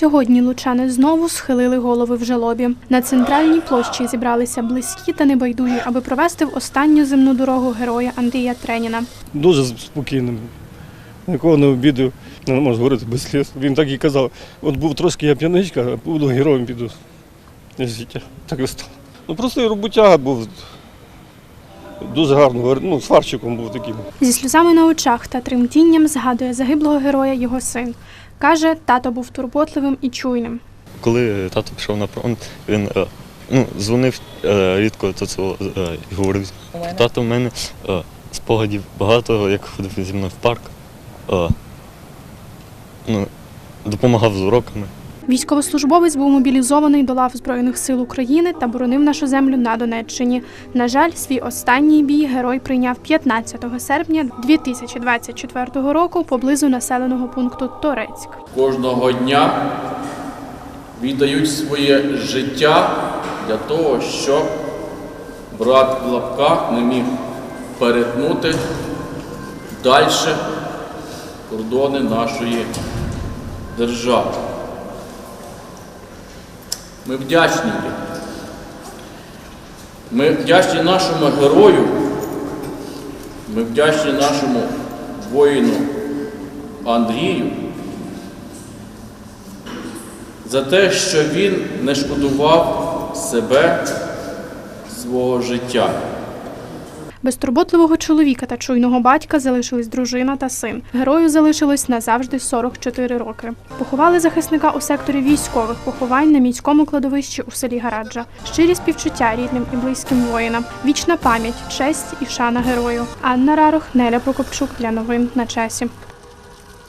Сьогодні лучани знову схилили голови в жалобі. На центральній площі зібралися близькі та небайдужі, аби провести в останню земну дорогу героя Андрія Треніна. Дуже спокійним. Нікого не обідав, не можу говорити без сліз. Він так і казав, от був трошки я п'яничка, а буду героєм піду. життя. Так і стало. Ну просто роботяга був. Дуже гарно, ну, сварщиком був таким. Зі сльозами на очах та тремтінням згадує загиблого героя його син. Каже, тато був турботливим і чуйним. Коли тато пішов на фронт, він е, ну, дзвонив е, рідко то це, і говорив. Тато в мене е, спогадів багато, як ходив зі мною в парк. Ну, допомагав з уроками. Військовослужбовець був мобілізований до лав Збройних сил України та боронив нашу землю на Донеччині. На жаль, свій останній бій герой прийняв 15 серпня 2024 року поблизу населеного пункту Торецьк. кожного дня віддають своє життя для того, щоб брат в лапках не міг перетнути далі кордони нашої держави. Ми вдячні їм. Ми вдячні нашому герою, ми вдячні нашому воїну Андрію за те, що він не шкодував себе, свого життя. Без турботливого чоловіка та чуйного батька залишились дружина та син. Герою залишилось назавжди 44 роки. Поховали захисника у секторі військових поховань на міському кладовищі у селі Гараджа. Щирі співчуття рідним і близьким воїнам. Вічна пам'ять, честь і шана герою. Анна Рарох, Неля Прокопчук для новин на часі.